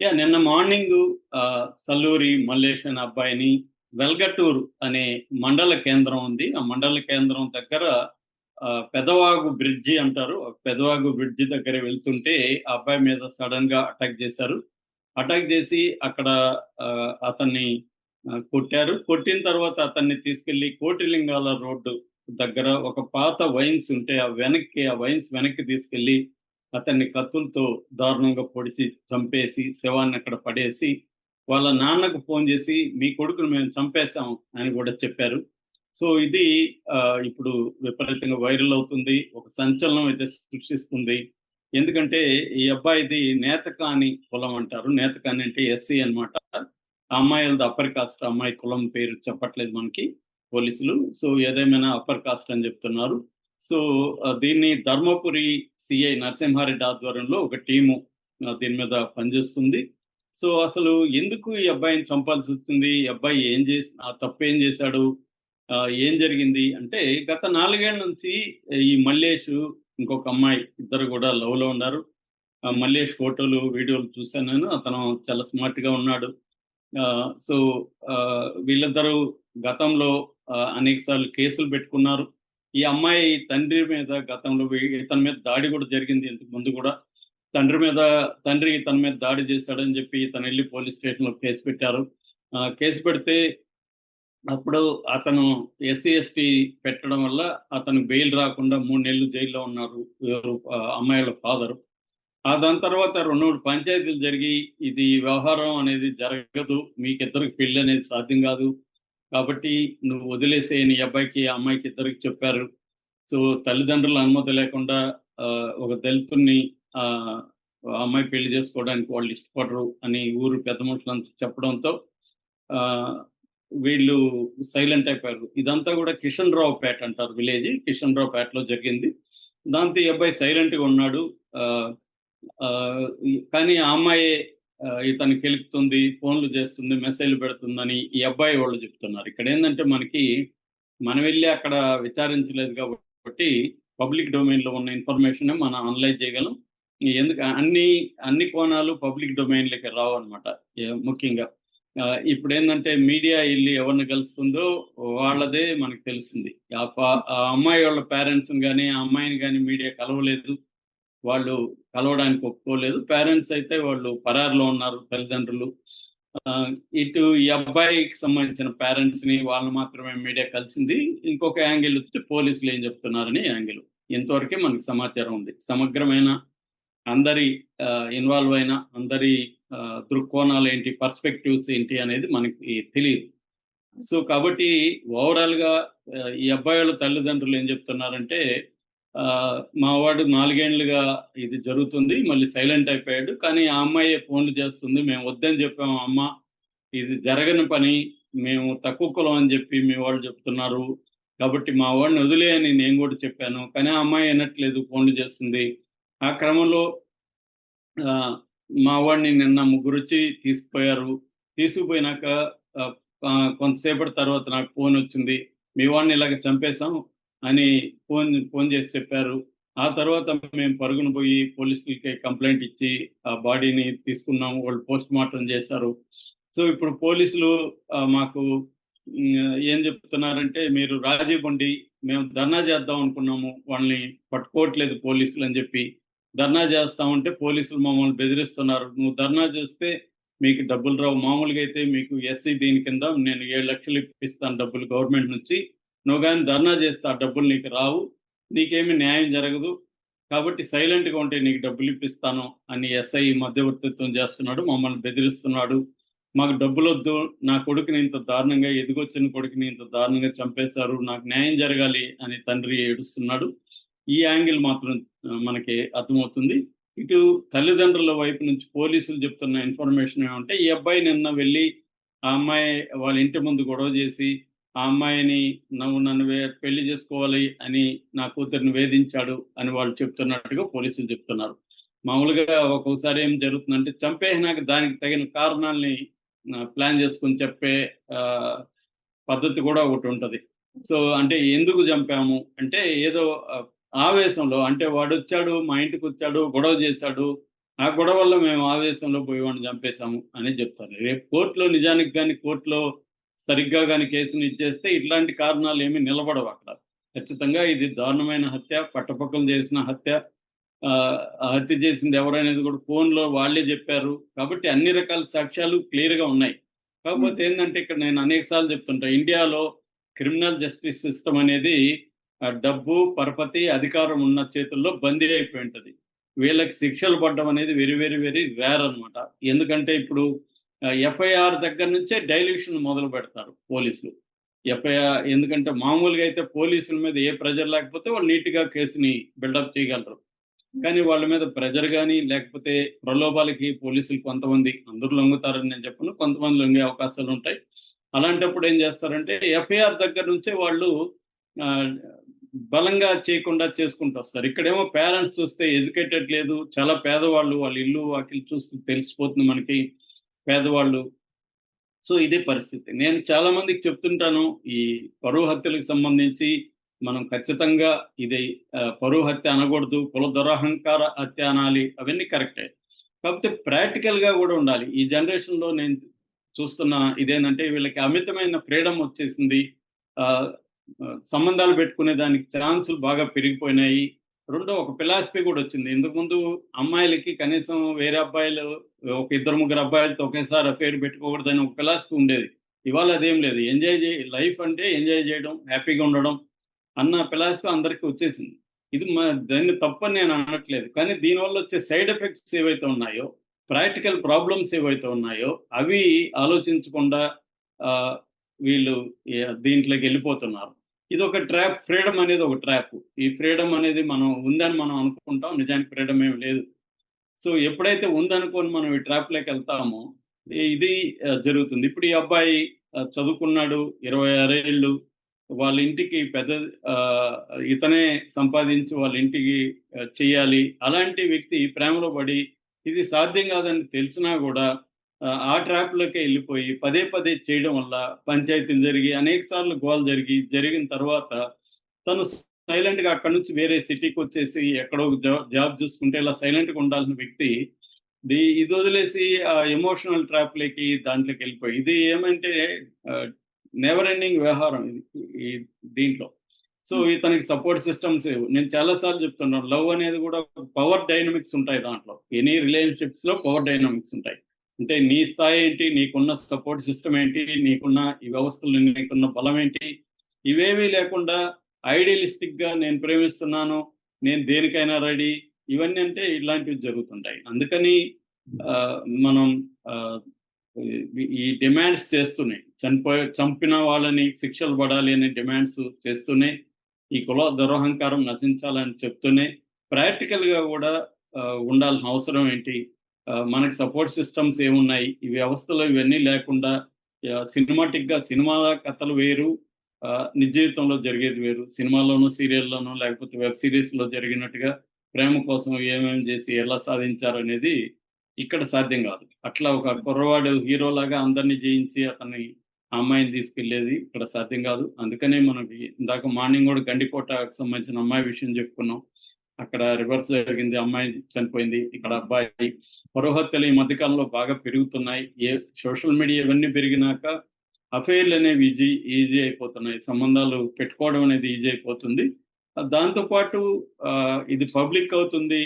Yeah నిన్న morning Salluri Mallesh అనే అబ్బాయిని వెల్గటూరు అనే మండల కేంద్రం ఉంది. ఆ మండల కేంద్రం దగ్గర ఆ, పెదవాగు బ్రిడ్జి అంటారు. పెదవాగు బ్రిడ్జి దగ్గర వెళ్తుంటే ఆ అబ్బాయి మీద సడన్గా అటాక్ చేశారు. అటాక్ చేసి అక్కడ అతన్ని కొట్టారు. కొట్టిన తర్వాత అతన్ని తీసుకెళ్ళి కోటిలింగాల రోడ్డు దగ్గర ఒక పాత వైన్స్ ఉంటే ఆ వెనక్కి ఆ వైన్స్ వెనక్కి తీసుకెళ్ళి అతన్ని కత్తులతో దారుణంగా పొడిచి చంపేసి శవాన్ని అక్కడ పడేసి వాళ్ళ నాన్నకు ఫోన్ చేసి మీ కొడుకును మేము చంపేశాం అని కూడా చెప్పారు. సో ఇది ఆ, ఇప్పుడు విపరీతంగా వైరల్ అవుతుంది. ఒక సంచలనం అయితే సృష్టిస్తుంది. ఎందుకంటే ఈ అబ్బాయిది నేతకాని కులం అంటారు. నేతకాని అంటే ఎస్సీ అన్నమాట. ఆ అమ్మాయిలది అప్పర్ కాస్ట్ అమ్మాయి కులం పేరు చెప్పట్లేదు మనకి పోలీసులు. సో ఏదేమైనా అప్పర్ కాస్ట్ అని చెప్తున్నారు. సో దీన్ని ధర్మపురి సిఐ నరసింహారెడ్డి ఆధ్వర్యంలో ఒక టీము దీని మీద పనిచేస్తుంది. సో అసలు ఎందుకు ఈ అబ్బాయిని చంపాల్సి వచ్చింది? ఈ అబ్బాయి ఏం చేసి ఆ ఏం చేశాడు? ఆ, ఏం జరిగింది? అంటే గత నాలుగేళ్ళ నుంచి ఈ మల్లేష్ ఇంకొక అమ్మాయి ఇద్దరు కూడా లవ్లో ఉన్నారు. ఆ మల్లేష్ ఫోటోలు వీడియోలు చూశాను నేను. అతను చాలా స్మార్ట్గా ఉన్నాడు. ఆ, సో ఆ, వీళ్ళిద్దరూ గతంలో అనేక సార్లు కేసులు పెట్టుకున్నారు. ఈ అమ్మాయి తండ్రి మీద గతంలో ఇతని మీద దాడి కూడా జరిగింది ఇంతకు ముందు కూడా. తండ్రి మీద తండ్రి ఇతని మీద దాడి చేశాడని చెప్పి ఇతను వెళ్ళి పోలీస్ స్టేషన్లో కేసు పెట్టారు. ఆ, కేసు పెడితే అప్పుడు అతను ఎస్సీ ఎస్టీ పెట్టడం వల్ల అతను బెయిల్ రాకుండా మూడు నెలలు జైల్లో ఉన్నారు. అమ్మాయిల ఫాదర్. ఆ దాని తర్వాత రెండు మూడు పంచాయతీలు జరిగి ఇది వ్యవహారం అనేది జరగదు. మీకిద్దరికి పెళ్ళి అనేది సాధ్యం కాదు. కాబట్టి నువ్వు వదిలేసే నీ అబ్బాయికి అమ్మాయికి ఇద్దరికి చెప్పారు. సో తల్లిదండ్రుల అనుమతి లేకుండా ఆ, ఒక దళితుడిని ఆ అమ్మాయి పెళ్ళి చేసుకోవడానికి వాళ్ళు ఇష్టపడరు అని ఊరు పెద్ద మనుషులంతా చెప్పడంతో ఆ వీళ్ళు సైలెంట్ అయిపోయారు. ఇదంతా కూడా కిషన్ రావు పేట అంటారు విలేజ్. కిషన్ రావు పేటలో జరిగింది. దాంతో ఈ అబ్బాయి సైలెంట్గా ఉన్నాడు. ఆ, ఆ, కానీ ఆ అమ్మాయి ఇతను కెలుపుతుంది ఫోన్లు చేస్తుంది మెసేజ్లు పెడుతుందని ఈ అబ్బాయి వాళ్ళు చెప్తున్నారు. ఇక్కడ ఏంటంటే మనకి మనం వెళ్ళి అక్కడ విచారించలేదు కాబట్టి పబ్లిక్ డొమైన్లో ఉన్న ఇన్ఫర్మేషన్ మనం అనలైజ్ చేయగలం. ఎందుకు? అన్ని అన్ని కోణాలు పబ్లిక్ డొమైన్లకి రావు అనమాట ముఖ్యంగా. ఆ, ఇప్పుడు ఏంటంటే మీడియా వెళ్ళి ఎవరిని కలుస్తుందో వాళ్ళదే మనకు తెలుస్తుంది. ఆ అమ్మాయి వాళ్ళ పేరెంట్స్ కానీ ఆ అమ్మాయిని కానీ మీడియా కలవలేదు. వాళ్ళు కలవడానికి ఒప్పుకోలేదు. పేరెంట్స్ అయితే వాళ్ళు పరారులో ఉన్నారు తల్లిదండ్రులు. ఆ, ఇటు ఈ అబ్బాయికి సంబంధించిన పేరెంట్స్ని వాళ్ళు మాత్రమే మీడియా కలిసింది. ఇంకొక యాంగిల్ వచ్చి పోలీసులు ఏం చెప్తున్నారని యాంగిల్ ఇంతవరకే మనకి సమాచారం ఉంది. సమగ్రమైన అందరి ఇన్వాల్వ్ అయిన అందరి దృక్కోణాలు ఏంటి పర్స్పెక్టివ్స్ ఏంటి అనేది మనకి తెలియదు. సో కాబట్టి ఓవరాల్గా ఈ అబ్బాయి వాళ్ళ తల్లిదండ్రులు ఏం చెప్తున్నారంటే మావాడు మా వాడు నాలుగేండ్లుగా ఇది జరుగుతుంది మళ్ళీ సైలెంట్ అయిపోయాడు. కానీ ఆ అమ్మాయి ఫోన్లు చేస్తుంది మేము వద్దని చెప్పాము అమ్మ ఇది జరగని పని మేము తక్కువ కులం అని చెప్పి మీ వాళ్ళు చెప్తున్నారు. కాబట్టి మా వాడిని వదిలే అని నేను కూడా చెప్పాను. కానీ ఆ అమ్మాయి వినట్లేదు ఫోన్లు చేస్తుంది. ఆ క్రమంలో మా వాడిని నిన్న ముగ్గురు వచ్చి తీసుకుపోయారు. తీసుకుపోయినాక కొంతసేపటి తర్వాత నాకు ఫోన్ వచ్చింది. మీ వాడిని ఇలాగ చంపేశాం అని ఫోన్ ఫోన్ చేసి చెప్పారు. ఆ తర్వాత మేము పరుగున పోయి పోలీసులకి కంప్లైంట్ ఇచ్చి ఆ బాడీని తీసుకున్నాం. వాళ్ళు పోస్ట్ మార్టం చేశారు. సో ఇప్పుడు పోలీసులు మాకు ఏం చెప్తున్నారంటే మీరు రాజీవ్ బండి మేము ధర్నా చేద్దాం అనుకున్నాము వాళ్ళని పట్టుకోవట్లేదు పోలీసులు అని చెప్పి. ధర్నా చేస్తామంటే పోలీసులు మమ్మల్ని బెదిరిస్తున్నారు. నువ్వు ధర్నా చేస్తే మీకు డబ్బులు రావు. మామూలుగా అయితే మీకు ఎస్సీ దీని కింద నేను ఏడు లక్షలు ఇప్పిస్తాను డబ్బులు గవర్నమెంట్ నుంచి. నువ్వు కానీ ధర్నా చేస్తే ఆ డబ్బులు నీకు రావు నీకేమి న్యాయం జరగదు. కాబట్టి సైలెంట్గా ఉంటే నీకు డబ్బులు ఇప్పిస్తాను అని ఎస్ఐ మధ్యవర్తిత్వం చేస్తున్నాడు మమ్మల్ని బెదిరిస్తున్నాడు. మాకు డబ్బులు వద్దు నా కొడుకుని ఇంత దారుణంగా ఎదిగొచ్చిన కొడుకుని ఇంత దారుణంగా చంపేశారు నాకు న్యాయం జరగాలి అని తండ్రి ఏడుస్తున్నాడు. ఈ యాంగిల్ మాత్రం మనకి అర్థమవుతుంది. ఇటు తల్లిదండ్రుల వైపు నుంచి పోలీసులు చెప్తున్న ఇన్ఫర్మేషన్ ఏమంటే ఈ అబ్బాయి నిన్న వెళ్ళి ఆ అమ్మాయి వాళ్ళ ఇంటి ముందు గొడవ చేసి ఆ అమ్మాయిని నువ్వు నన్ను వే- పెళ్ళి చేసుకోవాలి అని నా కూతురిని వేధించాడు అని వాళ్ళు చెప్తున్నట్టుగా పోలీసులు చెప్తున్నారు. మామూలుగా ఒక్కొక్కసారి ఏం జరుగుతుందంటే చంపేసినాక దానికి తగిన కారణాలని ప్లాన్ చేసుకుని చెప్పే పద్ధతి కూడా ఒకటి ఉంటది. సో అంటే ఎందుకు చంపాము? అంటే ఏదో ఆవేశంలో అంటే వాడు వచ్చాడు మా ఇంటికి వచ్చాడు గొడవ చేశాడు ఆ గొడవ వల్ల మేము ఆవేశంలో పోయి వాడిని చంపేశాము అని చెప్తారు. రేపు కోర్టులో నిజానికి కానీ కోర్టులో సరిగ్గా కానీ కేసుని ఇచ్చేస్తే ఇట్లాంటి కారణాలు ఏమీ నిలబడవు అక్కడ. ఖచ్చితంగా ఇది దారుణమైన హత్య పట్టపక్కలు చేసిన హత్య హత్య చేసింది ఎవరనేది కూడా ఫోన్లో వాళ్ళే చెప్పారు. కాబట్టి అన్ని రకాల సాక్ష్యాలు క్లియర్గా ఉన్నాయి. కాకపోతే ఏంటంటే ఇక్కడ నేను అనేక సార్లు చెప్తుంటా ఇండియాలో క్రిమినల్ జస్టిస్ సిస్టమ్ అనేది డబ్బు పరపతి అధికారం ఉన్న చేతుల్లో బందీ అయిపోయి ఉంటుంది. వీళ్ళకి శిక్షలు పడడం అనేది వెరీ వెరీ వెరీ రేర్ అనమాట ఎందుకంటే ఇప్పుడు ఎఫ్ఐఆర్ దగ్గర నుంచే డైల్యూషన్ మొదలు పెడతారు పోలీసులు. ఎఫ్ఐఆర్ ఎందుకంటే మామూలుగా అయితే పోలీసుల మీద ఏ ప్రెజర్ లేకపోతే వాళ్ళు నీట్గా కేసుని బిల్డప్ చేయగలరు. కానీ వాళ్ళ మీద ప్రెజర్ కానీ లేకపోతే ప్రలోభాలకి పోలీసులు కొంతమంది అందరూ లొంగుతారని నేను చెప్పను. కొంతమంది లొంగే అవకాశాలు ఉంటాయి. అలాంటప్పుడు ఏం చేస్తారంటే ఎఫ్ఐఆర్ దగ్గర నుంచే వాళ్ళు ఆ, బలంగా చేయకుండా చేసుకుంటూ వస్తారు. ఇక్కడేమో పేరెంట్స్ చూస్తే ఎడ్యుకేటెడ్ లేదు. చాలా పేదవాళ్ళు వాళ్ళ ఇల్లు వాకిలు చూస్తే తెలిసిపోతుంది మనకి. పేదవాళ్ళు. సో ఇదే పరిస్థితి. నేను చాలా మందికి చెప్తుంటాను ఈ పరువు హత్యలకు సంబంధించి మనం ఖచ్చితంగా ఇది పరువు హత్య అనకూడదు కుల దురహంకార హత్య అనాలి అవన్నీ కరెక్టే. కాకపోతే ప్రాక్టికల్గా కూడా ఉండాలి. ఈ జనరేషన్లో నేను చూస్తున్న ఇదేంటంటే వీళ్ళకి అమితమైన ఫ్రీడమ్ వచ్చేసింది. సంబంధాలు పెట్టుకునే దానికి ఛాన్సులు బాగా పెరిగిపోయినాయి. రెండో ఒక ఫిలాసఫీ కూడా వచ్చింది. ఇంతకుముందు అమ్మాయిలకి కనీసం వేరే అబ్బాయిలు ఒక ఇద్దరు ముగ్గురు అబ్బాయిలతో ఒకేసారి అఫేర్ పెట్టుకోకూడదని ఒక ఫిలాసఫీ ఉండేది. ఇవాళ అదేం లేదు. ఎంజాయ్ చే లైఫ్ అంటే ఎంజాయ్ చేయడం హ్యాపీగా ఉండడం అన్న ఫిలాసఫీ అందరికీ వచ్చేసింది. ఇది మా దాన్ని తప్పని నేను అనట్లేదు. కానీ దీనివల్ల వచ్చే సైడ్ ఎఫెక్ట్స్ ఏవైతే ఉన్నాయో ప్రాక్టికల్ ప్రాబ్లమ్స్ ఏవైతే ఉన్నాయో అవి ఆలోచించకుండా వీళ్ళు దీంట్లోకి వెళ్ళిపోతున్నారు. ఇది ఒక ట్రాప్ ఫ్రీడమ్ అనేది ఒక ట్రాప్. ఈ ఫ్రీడమ్ అనేది మనం ఉందని మనం అనుకుంటాం. నిజానికి ఫ్రీడమ్ ఏమి లేదు. సో ఎప్పుడైతే ఉందనుకొని మనం ఈ ట్రాప్లోకి వెళ్తామో ఇది జరుగుతుంది. ఇప్పుడు ఈ అబ్బాయి చదువుకున్నాడు ఇరవై ఆరేళ్ళు. వాళ్ళ ఇంటికి పెద్ద ఆ, ఇతనే సంపాదించి వాళ్ళ ఇంటికి చేయాలి. అలాంటి వ్యక్తి ప్రేమలో పడి ఇది సాధ్యం కాదని తెలిసినా కూడా ఆ, ట్రాప్లోకి వెళ్ళిపోయి పదే పదే చేయడం వల్ల పంచాయతీలు జరిగి అనేక సార్లు గోల్ జరిగి జరిగిన తర్వాత తను సైలెంట్గా అక్కడి నుంచి వేరే సిటీకి వచ్చేసి ఎక్కడో జాబ్ చూసుకుంటే ఇలా సైలెంట్గా ఉండాల్సిన వ్యక్తి ది ఇది వదిలేసి ఆ ఎమోషనల్ ట్రాప్లోకి దాంట్లోకి వెళ్ళిపోయి ఇది ఏమంటే నెవర్ ఎండింగ్ వ్యవహారం ఇది ఈ దీంట్లో. సో ఇతనికి సపోర్ట్ సిస్టమ్స్ నేను చాలా సార్లు చెప్తున్నాను లవ్ అనేది కూడా పవర్ డైనమిక్స్ ఉంటాయి దాంట్లో. ఎనీ రిలేషన్షిప్స్లో పవర్ డైనమిక్స్ ఉంటాయి. అంటే నీ స్థాయి ఏంటి? నీకున్న సపోర్ట్ సిస్టమ్ ఏంటి? నీకున్న ఈ వ్యవస్థలు నీకున్న బలం ఏంటి? ఇవేమీ లేకుండా ఐడియలిస్టిక్గా నేను ప్రేమిస్తున్నాను నేను దేనికైనా రెడీ ఇవన్నీ అంటే ఇలాంటివి జరుగుతుంటాయి. అందుకని మనం ఈ- డిమాండ్స్ చేస్తున్నాయి చనిపోయి చంపిన వాళ్ళని శిక్షలు పడాలి అనే డిమాండ్స్ చేస్తూనే ఈ కుల దురహంకారం నశించాలని చెప్తూనే ప్రాక్టికల్గా కూడా ఉండాల్సిన అవసరం ఏంటి? మనకి సపోర్ట్ సిస్టమ్స్ ఏమున్నాయి? ఈ వ్యవస్థలో ఇవన్నీ లేకుండా సినిమాటిక్గా సినిమా కథలు వేరు ఆ, నిజ జీవితంలో జరిగేది వేరు. సినిమాలోనూ సీరియల్లోనూ లేకపోతే వెబ్ సిరీస్లో జరిగినట్టుగా ప్రేమ కోసం ఏమేమి చేసి ఎలా సాధించారు అనేది ఇక్కడ సాధ్యం కాదు. అట్లా ఒక కుర్రవాడు హీరో లాగా అందరినీ జయించి అతన్ని అమ్మాయిని తీసుకెళ్ళేది ఇక్కడ సాధ్యం కాదు. అందుకనే మనకి ఇందాక మార్నింగ్ కూడా గండికోటకు సంబంధించిన అమ్మాయి విషయం చెప్పుకున్నాం. అక్కడ రివర్స్ జరిగింది అమ్మాయి చనిపోయింది ఇక్కడ అబ్బాయి పరోహత్యలు ఈ మధ్యకాలంలో బాగా పెరుగుతున్నాయి. ఏ సోషల్ మీడియా ఇవన్నీ పెరిగినాక అఫైర్లు అనేవి ఈజీ ఈజీ అయిపోతున్నాయి. సంబంధాలు పెట్టుకోవడం అనేది ఈజీ అయిపోతుంది. దాంతో పాటు ఆ, ఇది పబ్లిక్ అవుతుంది.